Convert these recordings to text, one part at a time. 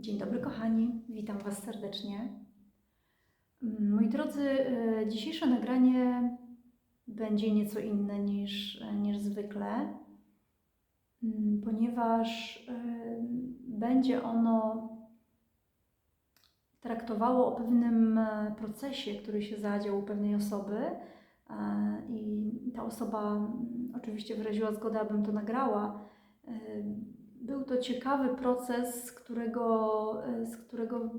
Dzień dobry, kochani, witam Was serdecznie. Mm, Moi drodzy, e, dzisiejsze nagranie będzie nieco inne niż, niż zwykle, mm, ponieważ e, będzie ono traktowało o pewnym e, procesie, który się zadział u pewnej osoby. e, I ta osoba mm, oczywiście wyraziła zgodę, abym to nagrała. Był to ciekawy proces, z którego, e, z którego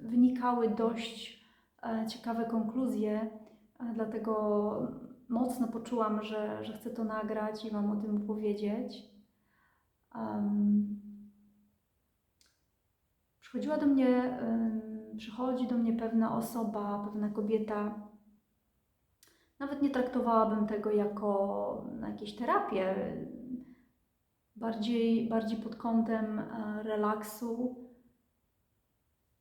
wynikały dość e, ciekawe konkluzje, e, dlatego mocno poczułam, że, że chcę to nagrać i Wam o tym powiedzieć. Um, przychodziła do mnie, em, przychodzi do mnie pewna osoba, pewna kobieta. Nawet nie traktowałabym tego jako jakieś terapię, bardziej, bardziej pod kątem e, relaksu.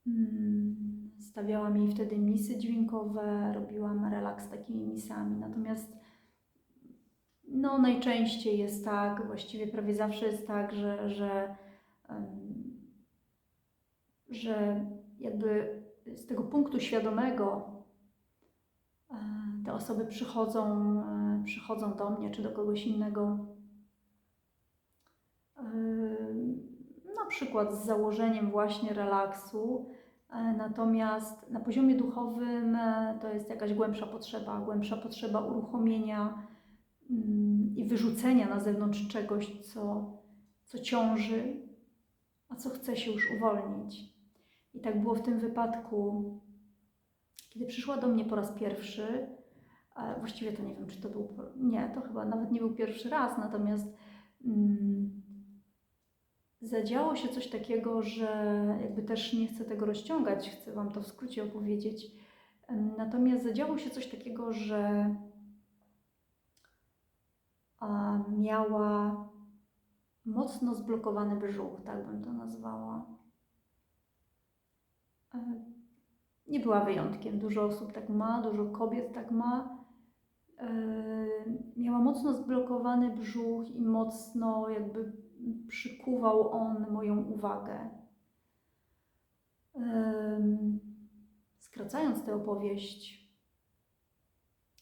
Mm, Stawiałam jej wtedy misy dźwiękowe, robiłam relaks takimi misami. Natomiast no, najczęściej jest tak, właściwie prawie zawsze jest tak, że, że, że jakby z tego punktu świadomego e, te osoby przychodzą, e, przychodzą do mnie czy do kogoś innego na przykład z założeniem właśnie relaksu, e, natomiast na poziomie duchowym e, to jest jakaś głębsza potrzeba, głębsza potrzeba uruchomienia mm, i wyrzucenia na zewnątrz czegoś, co, co ciąży, a co chce się już uwolnić. I tak było w tym wypadku, kiedy przyszła do mnie po raz pierwszy. e, Właściwie to nie wiem, czy to był. Nie, to chyba nawet nie był pierwszy raz, natomiast. Mm, zadziało się coś takiego, że jakby też nie chcę tego rozciągać, chcę Wam to w skrócie opowiedzieć. Natomiast zadziało się coś takiego, że miała mocno zblokowany brzuch, tak bym to nazwała. E, Nie była wyjątkiem. Dużo osób tak ma, dużo kobiet tak ma. E, Miała mocno zblokowany brzuch i mocno jakby przykuwał on moją uwagę. Skracając tę opowieść,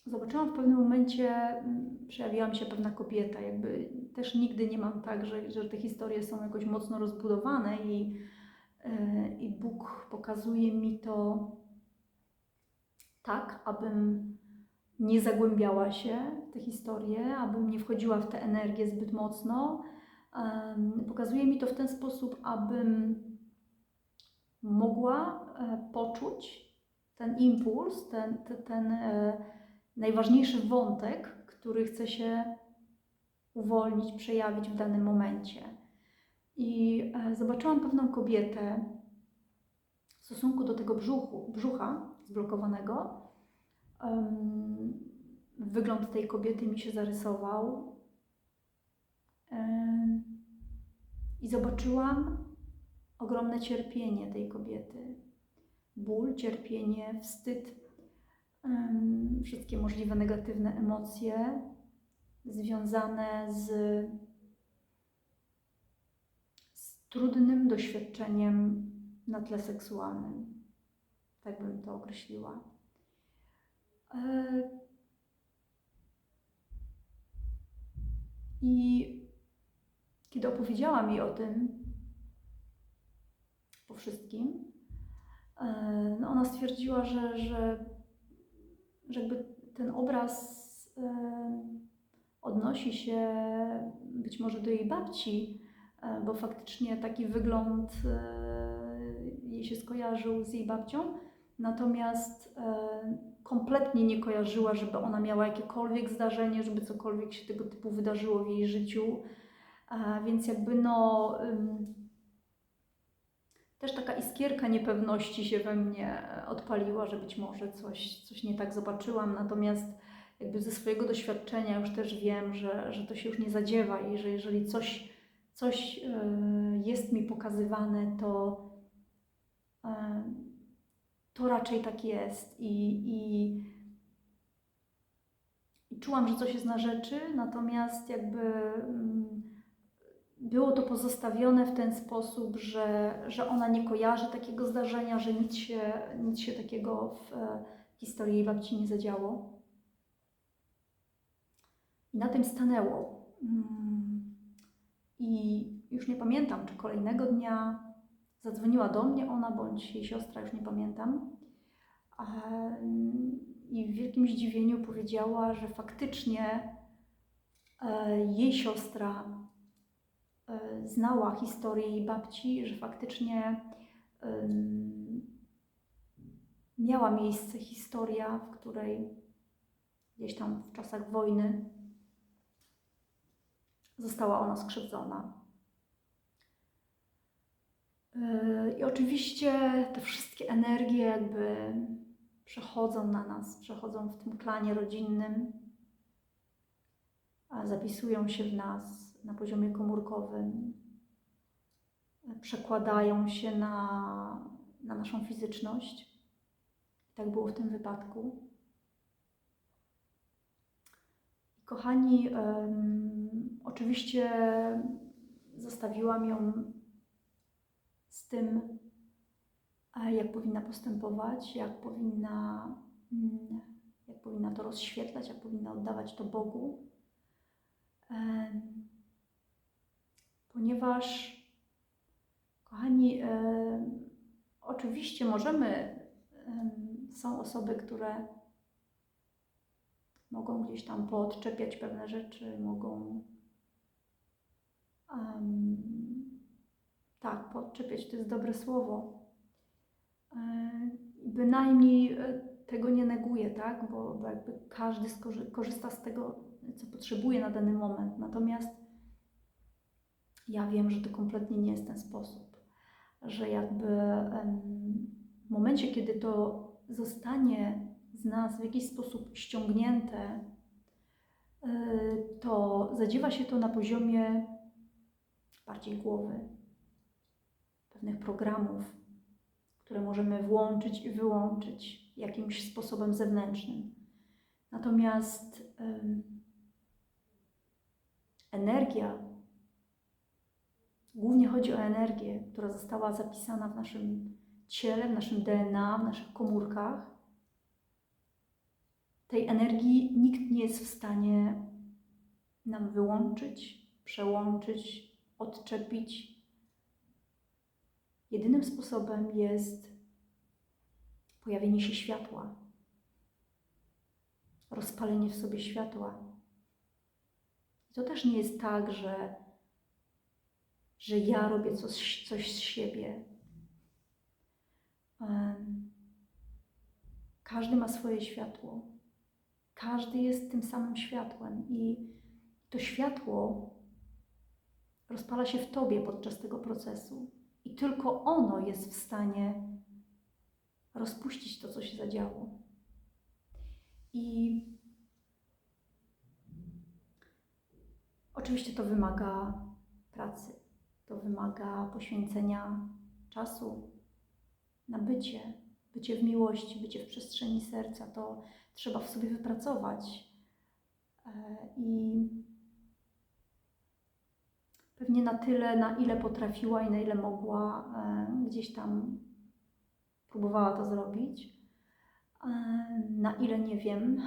zobaczyłam w pewnym momencie, mm, przejawiła mi się pewna kobieta. Jakby też nigdy nie mam tak, że, że te historie są jakoś mocno rozbudowane i, e, i Bóg pokazuje mi to tak, abym nie zagłębiała się w te historie, abym nie wchodziła w tę energię zbyt mocno. Pokazuje mi to w ten sposób, abym mogła e, poczuć ten impuls, ten, ten, ten najważniejszy wątek, który chce się uwolnić, przejawić w danym momencie. I e, zobaczyłam pewną kobietę w stosunku do tego brzuchu, brzucha zblokowanego. Wygląd tej kobiety mi się zarysował. I zobaczyłam ogromne cierpienie tej kobiety. Ból, cierpienie, wstyd, wszystkie możliwe negatywne emocje związane z, z trudnym doświadczeniem na tle seksualnym. Tak bym to określiła. E, I kiedy opowiedziałam jej o tym, po wszystkim, e, no ona stwierdziła, że, że, że jakby ten obraz e, odnosi się być może do jej babci, e, bo faktycznie taki wygląd jej się skojarzył z jej babcią, natomiast kompletnie nie kojarzyła, żeby ona miała jakiekolwiek zdarzenie, żeby cokolwiek się tego typu wydarzyło w jej życiu. Więc jakby no też taka iskierka niepewności się we mnie odpaliła, że być może coś, coś nie tak zobaczyłam, natomiast jakby ze swojego doświadczenia już też wiem, że, że to się już nie zadziewa i że jeżeli coś, coś yy, jest mi pokazywane, to, yy, to raczej tak jest. I, i, i czułam, że coś jest na rzeczy, natomiast jakby było to pozostawione w ten sposób, że, że ona nie kojarzy takiego zdarzenia, że nic się, nic się takiego w e, historii jej babci nie zadziało. I na tym stanęło. Mm. I już nie pamiętam, czy kolejnego dnia zadzwoniła do mnie ona bądź jej siostra, już nie pamiętam. I w wielkim zdziwieniu powiedziała, że faktycznie e, jej siostra znała historię jej babci, że faktycznie miała miejsce historia, w której gdzieś tam w czasach wojny została ona skrzywdzona. Yy, I oczywiście te wszystkie energie jakby przechodzą na nas, przechodzą w tym klanie rodzinnym, zapisują się w nas na poziomie komórkowym, przekładają się na, na naszą fizyczność. Tak było w tym wypadku. Kochani, um, oczywiście zostawiłam ją z tym, jak powinna postępować, jak powinna, mm, jak powinna to rozświetlać, jak powinna oddawać to Bogu. Ponieważ, kochani, oczywiście możemy, są osoby, które mogą gdzieś tam poodczepiać pewne rzeczy, mogą tak, podczepiać to jest dobre słowo. E, bynajmniej e, tego nie neguje, tak? Bo, bo jakby każdy korzysta z tego, co potrzebuje na dany moment. Natomiast ja wiem, że to kompletnie nie jest ten sposób. Że jakby w momencie, kiedy to zostanie z nas w jakiś sposób ściągnięte, e, to zadziewa się to na poziomie bardziej głowy, pewnych programów, które możemy włączyć i wyłączyć jakimś sposobem zewnętrznym. Natomiast energia, głównie chodzi o energię, która została zapisana w naszym ciele, w naszym DNA, w naszych komórkach, tej energii nikt nie jest w stanie nam wyłączyć, przełączyć, odczepić. Jedynym sposobem jest pojawienie się światła, rozpalenie w sobie światła. I to też nie jest tak, że, że ja robię coś, coś z siebie. Każdy ma swoje światło. Każdy jest tym samym światłem i to światło rozpala się w tobie podczas tego procesu i tylko ono jest w stanie rozpuścić to, co się zadziało. I oczywiście to wymaga pracy, to wymaga poświęcenia czasu na bycie, bycie w miłości, bycie w przestrzeni serca. To trzeba w sobie wypracować. E, I pewnie na tyle, na ile potrafiła i na ile mogła, e, gdzieś tam próbowała to zrobić. E, na ile nie wiem.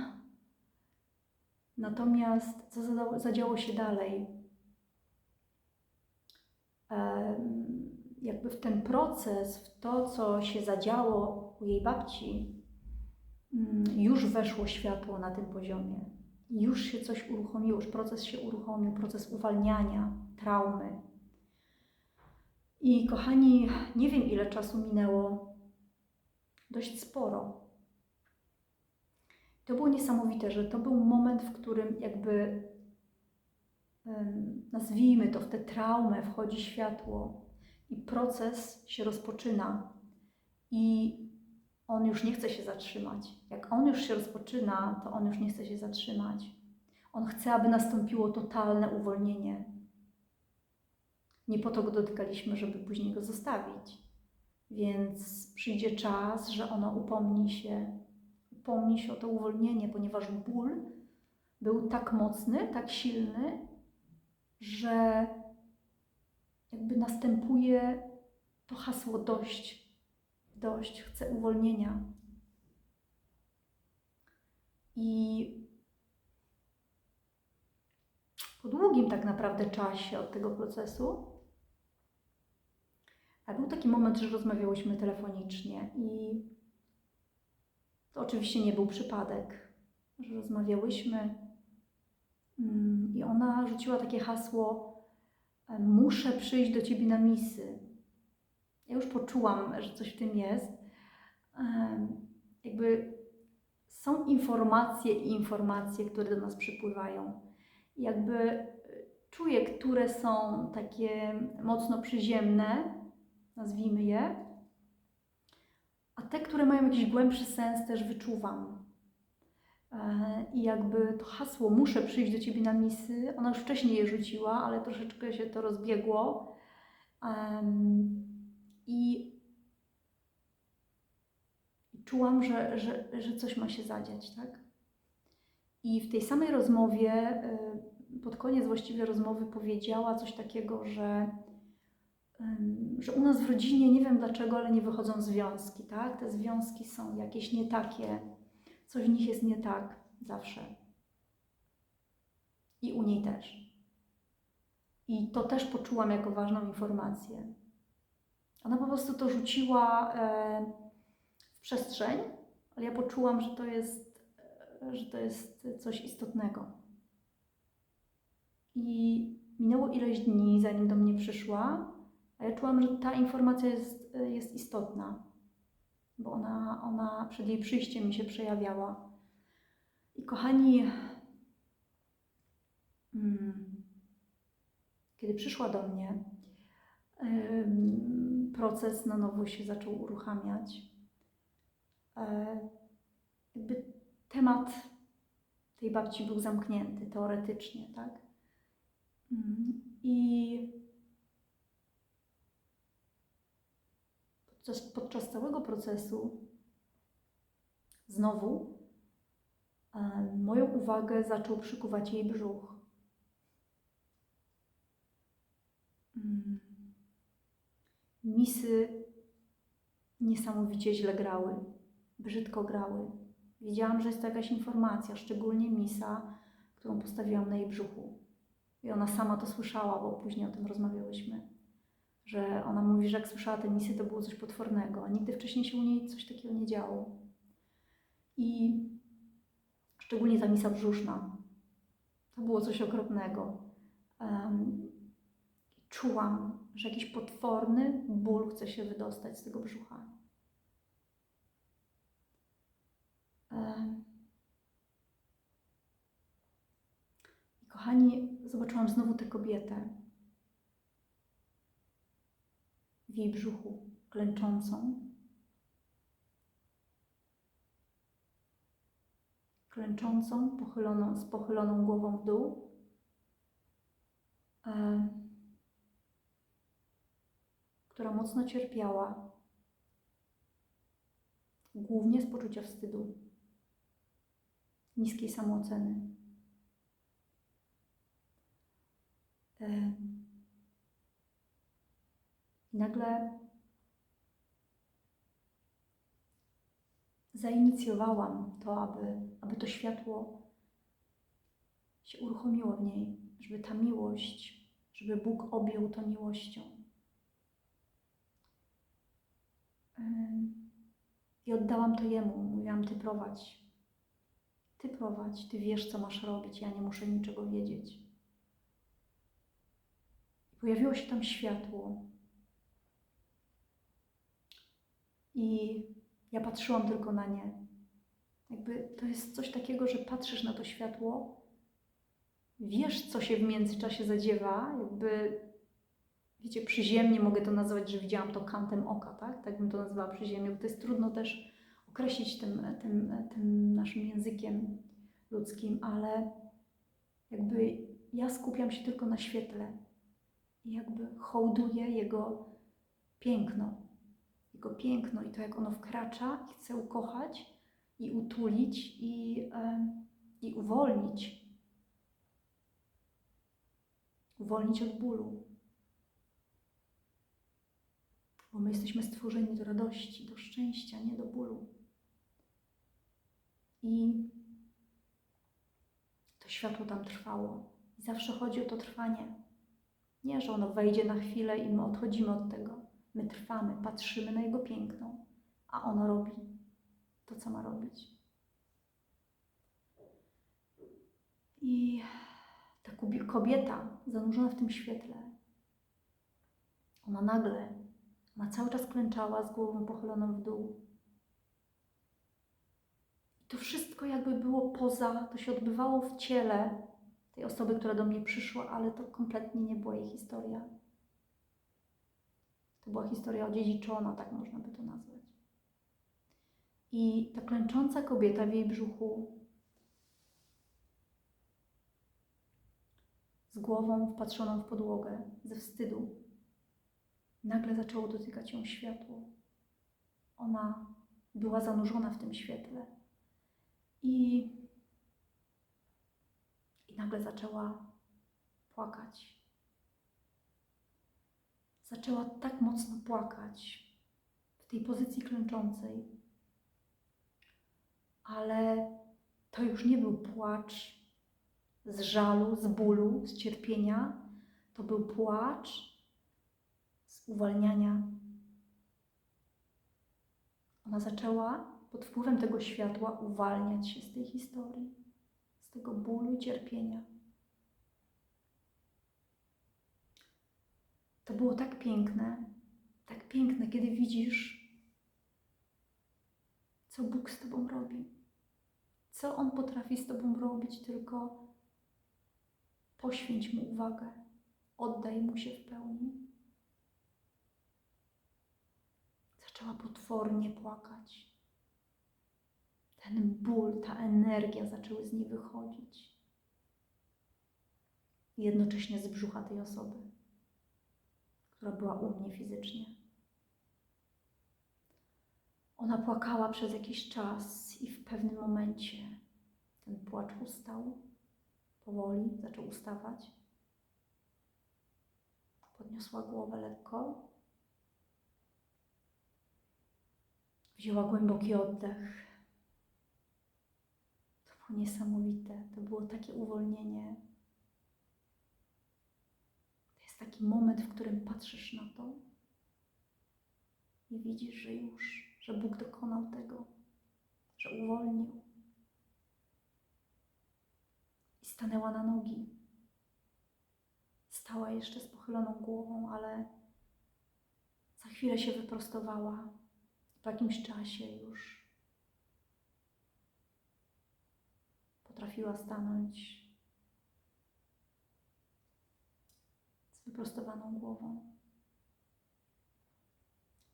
Natomiast co zadziało się dalej? Jakby w ten proces, w to, co się zadziało u jej babci, Mm, już weszło światło na tym poziomie. Już się coś uruchomiło, już proces się uruchomił, proces uwalniania traumy. I kochani, nie wiem ile czasu minęło, dość sporo. To było niesamowite, że to był moment, w którym jakby nazwijmy to, w tę traumę wchodzi światło i proces się rozpoczyna. I on już nie chce się zatrzymać. Jak on już się rozpoczyna, to on już nie chce się zatrzymać. On chce, aby nastąpiło totalne uwolnienie. Nie po to go dotykaliśmy, żeby później go zostawić. Więc przyjdzie czas, że ono upomni się, upomni się o to uwolnienie, ponieważ ból był tak mocny, tak silny, że jakby następuje to hasło dość, dość, chcę uwolnienia. I po długim tak naprawdę czasie od tego procesu, a był taki moment, że rozmawiałyśmy telefonicznie i to oczywiście nie był przypadek, że rozmawiałyśmy i ona rzuciła takie hasło muszę przyjść do Ciebie na misy. Ja już poczułam, że coś w tym jest. Jakby są informacje i informacje, które do nas przypływają. Jakby e, czuję, które są takie mocno przyziemne, nazwijmy je, a te, które mają jakiś głębszy sens, też wyczuwam. E, I jakby to hasło muszę przyjść do Ciebie na misy, ona już wcześniej je rzuciła, ale troszeczkę się to rozbiegło. I czułam, że, że, że coś ma się zadziać, tak? I w tej samej rozmowie, y, pod koniec właściwie rozmowy powiedziała coś takiego, że, że u nas w rodzinie, nie wiem dlaczego, ale nie wychodzą związki, tak? Te związki są jakieś nie takie, coś w nich jest nie tak zawsze. I u niej też. I to też poczułam jako ważną informację. Ona po prostu to rzuciła e, w przestrzeń, ale ja poczułam, że to jest, e, że to jest coś istotnego. I minęło ileś dni, zanim do mnie przyszła, a ja czułam, że ta informacja jest, e, jest istotna, bo ona, ona przed jej przyjściem mi się przejawiała. I kochani, hmm, kiedy przyszła do mnie, proces na nowo się zaczął uruchamiać. E, jakby temat tej babci był zamknięty teoretycznie, tak? Mm, I podczas, całego procesu znowu e, moją uwagę zaczął przykuwać jej brzuch. Mm. Misy niesamowicie źle grały brzydko grały. Wiedziałam, że jest to jakaś informacja, szczególnie misa, którą postawiłam na jej brzuchu. I ona sama to słyszała, bo później o tym rozmawiałyśmy. Że ona mówi, że jak słyszała te misy, to było coś potwornego, nigdy wcześniej się u niej coś takiego nie działo. I szczególnie ta misa brzuszna. To było coś okropnego. Um, czułam, że jakiś potworny ból chce się wydostać z tego brzucha. I kochani, zobaczyłam znowu tę kobietę w jej brzuchu, klęczącą. Klęczącą, pochyloną, z pochyloną głową w dół. E, która mocno cierpiała, głównie z poczucia wstydu niskiej samooceny. I nagle zainicjowałam to, aby, aby to światło się uruchomiło w niej, żeby ta miłość, żeby Bóg objął to miłością. I oddałam to Jemu. Mówiłam, Ty prowadź. Ty prowadź, Ty wiesz, co masz robić, ja nie muszę niczego wiedzieć. Pojawiło się tam światło. I ja patrzyłam tylko na nie. Jakby to jest coś takiego, że patrzysz na to światło, wiesz, co się w międzyczasie zadziewa, jakby, wiecie, przyziemnie mogę to nazwać, że widziałam to kantem oka, tak? Tak bym to nazwała przyziemnie, bo to jest trudno też określić tym, tym, tym naszym językiem ludzkim, ale jakby ja skupiam się tylko na świetle i jakby hołduję jego piękno. Jego piękno i to, jak ono wkracza i chce ukochać i utulić i, i uwolnić. Uwolnić od bólu. Bo my jesteśmy stworzeni do radości, do szczęścia, nie do bólu. I to światło tam trwało. I zawsze chodzi o to trwanie. Nie, że ono wejdzie na chwilę i my odchodzimy od tego. My trwamy, patrzymy na jego piękno, a ono robi to, co ma robić. I ta kobieta zanurzona w tym świetle, ona nagle, ona cały czas klęczała z głową pochyloną w dół. I to wszystko jakby było poza, to się odbywało w ciele tej osoby, która do mnie przyszła, ale to kompletnie nie była jej historia. To była historia odziedziczona, tak można by to nazwać. I ta klęcząca kobieta w jej brzuchu z głową wpatrzoną w podłogę ze wstydu. Nagle zaczęło dotykać ją światło. Ona była zanurzona w tym świetle. I, i nagle zaczęła płakać. Zaczęła tak mocno płakać w tej pozycji klęczącej, ale to już nie był płacz z żalu, z bólu, z cierpienia. To był płacz z uwalniania. Ona zaczęła pod wpływem tego światła uwalniać się z tej historii, z tego bólu i cierpienia. To było tak piękne, tak piękne, kiedy widzisz, co Bóg z Tobą robi. Co On potrafi z Tobą robić, tylko poświęć Mu uwagę, oddaj Mu się w pełni. Zaczęła potwornie płakać. Ten ból, ta energia zaczęły z niej wychodzić. Jednocześnie z brzucha tej osoby, która była u mnie fizycznie. Ona płakała przez jakiś czas i w pewnym momencie ten płacz ustał. Powoli zaczął ustawać. Podniosła głowę lekko. Wzięła głęboki oddech. To było niesamowite. To było takie uwolnienie. Taki moment, w którym patrzysz na to i widzisz, że już, że Bóg dokonał tego, że uwolnił. I stanęła na nogi. Stała jeszcze z pochyloną głową, ale za chwilę się wyprostowała. Po jakimś czasie już potrafiła stanąć z wyprostowaną głową.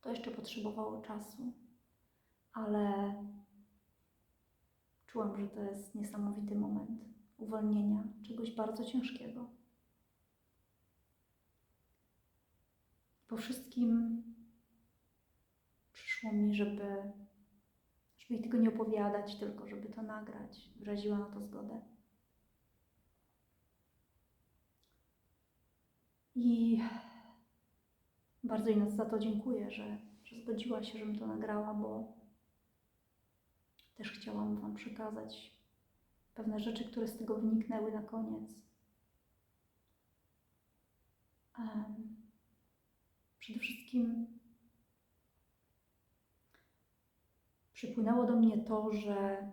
To jeszcze potrzebowało czasu, ale czułam, że to jest niesamowity moment uwolnienia czegoś bardzo ciężkiego. Po wszystkim przyszło mi, żeby, żeby tego nie opowiadać, tylko żeby to nagrać. Wyraziła na to zgodę. I bardzo jej za to dziękuję, że, że zgodziła się, żebym to nagrała, bo też chciałam Wam przekazać pewne rzeczy, które z tego wyniknęły na koniec. Przede wszystkim przypłynęło do mnie to, że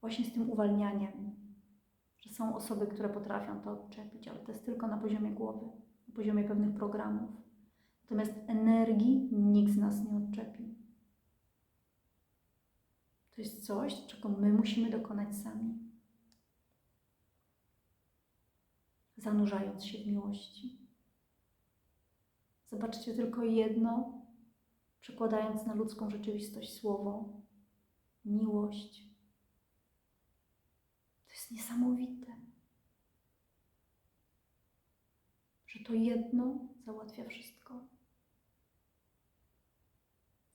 właśnie z tym uwalnianiem, są osoby, które potrafią to odczepić, ale to jest tylko na poziomie głowy, na poziomie pewnych programów. Natomiast energii nikt z nas nie odczepi. To jest coś, czego my musimy dokonać sami. Zanurzając się w miłości. Zobaczcie tylko jedno, przekładając na ludzką rzeczywistość słowo miłość. Niesamowite, że to jedno załatwia wszystko.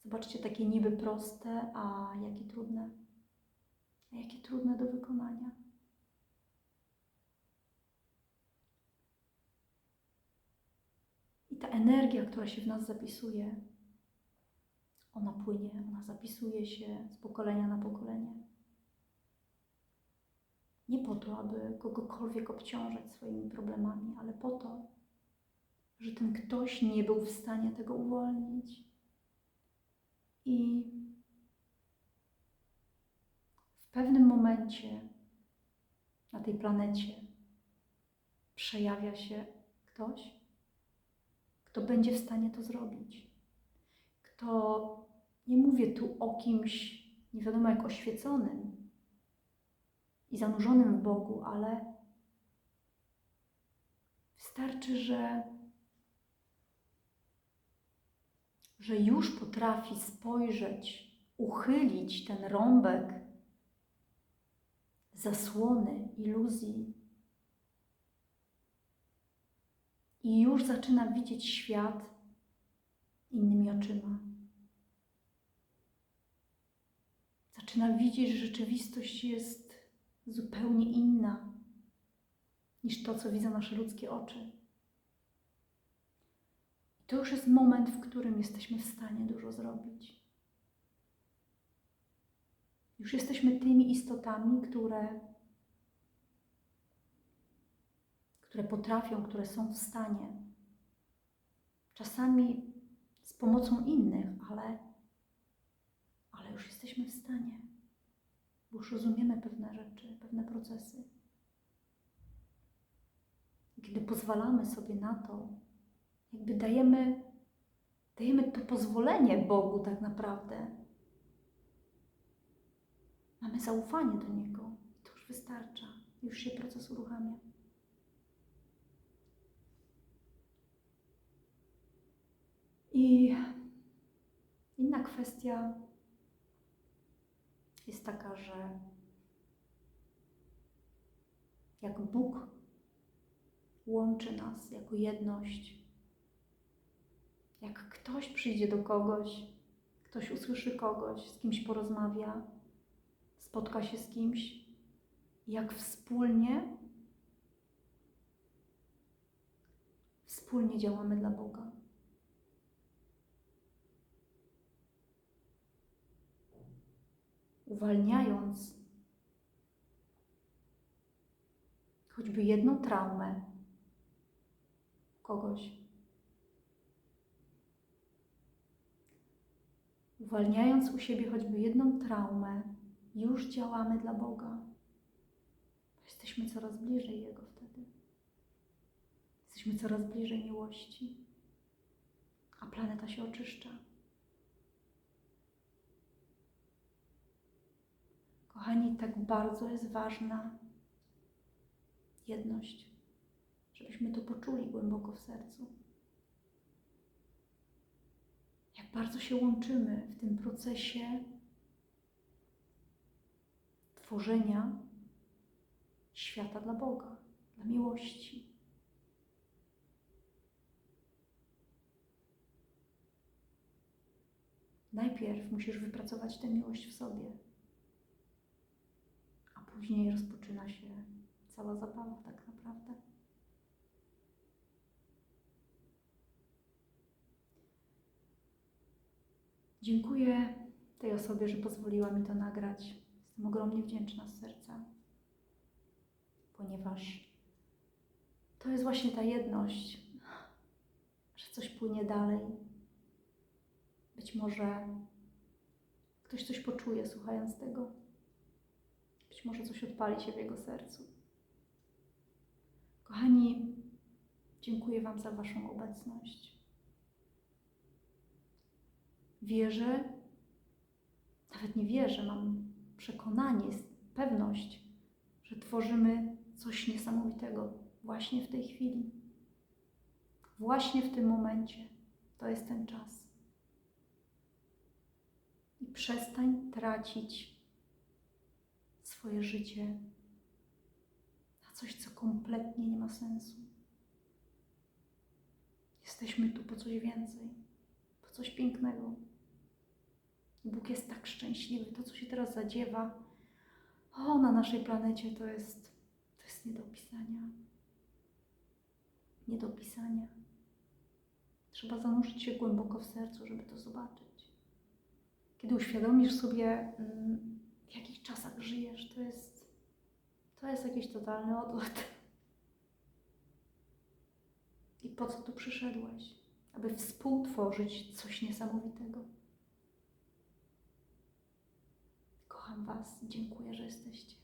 Zobaczcie, takie niby proste, a jakie trudne. A jakie trudne do wykonania. energia, która się w nas zapisuje, ona płynie, ona zapisuje się z pokolenia na pokolenie. Nie po to, aby kogokolwiek obciążać swoimi problemami, ale po to, że ten ktoś nie był w stanie tego uwolnić. I w pewnym momencie na tej planecie przejawia się ktoś, kto będzie w stanie to zrobić. Kto, nie mówię tu o kimś nie wiadomo jak oświeconym i zanurzonym w Bogu, ale wystarczy, że, że już potrafi spojrzeć, uchylić ten rąbek zasłony, iluzji i już zaczyna widzieć świat innymi oczyma. Zaczyna widzieć, że rzeczywistość jest zupełnie inna niż to, co widzą nasze ludzkie oczy. I to już jest moment, w którym jesteśmy w stanie dużo zrobić. Już jesteśmy tymi istotami, które, które potrafią, które są w stanie. Czasami z pomocą innych, ale, ale już jesteśmy w stanie, bo już rozumiemy pewne rzeczy, pewne procesy. Kiedy pozwalamy sobie na to, jakby dajemy, dajemy to pozwolenie Bogu tak naprawdę Mamy zaufanie do Niego. To już wystarcza. Już się proces uruchamia. I inna kwestia jest taka, że jak Bóg łączy nas jako jedność, jak ktoś przyjdzie do kogoś, ktoś usłyszy kogoś, z kimś porozmawia, spotka się z kimś, jak wspólnie, wspólnie działamy dla Boga. Uwalniając choćby jedną traumę kogoś. Uwalniając u siebie choćby jedną traumę, już działamy dla Boga. Jesteśmy coraz bliżej Jego wtedy. Jesteśmy coraz bliżej miłości, a planeta się oczyszcza. Kochani, tak bardzo jest ważna jedność, żebyśmy to poczuli głęboko w sercu. Jak bardzo się łączymy w tym procesie tworzenia świata dla Boga, dla miłości. Najpierw musisz wypracować tę miłość w sobie, później rozpoczyna się cała zabawa, tak naprawdę. Dziękuję tej osobie, że pozwoliła mi to nagrać. Jestem ogromnie wdzięczna z serca, ponieważ to jest właśnie ta jedność, że coś płynie dalej. Być może ktoś coś poczuje słuchając tego. Może coś odpali się w jego sercu. Kochani, dziękuję Wam za Waszą obecność. Wierzę, nawet nie wierzę, mam przekonanie, pewność, że tworzymy coś niesamowitego właśnie w tej chwili. Właśnie w tym momencie. To jest ten czas. I przestań tracić swoje życie na coś, co kompletnie nie ma sensu. Jesteśmy tu po coś więcej, po coś pięknego. Bóg jest tak szczęśliwy. To, co się teraz zadziewa o, na naszej planecie, to jest, to jest nie do opisania. Nie do opisania. Trzeba zanurzyć się głęboko w sercu, żeby to zobaczyć. Kiedy uświadomisz sobie, mm, czasach żyjesz, to jest, to jest jakiś totalny odlot. I po co tu przyszedłeś? Aby współtworzyć coś niesamowitego. Kocham Was. Dziękuję, że jesteście.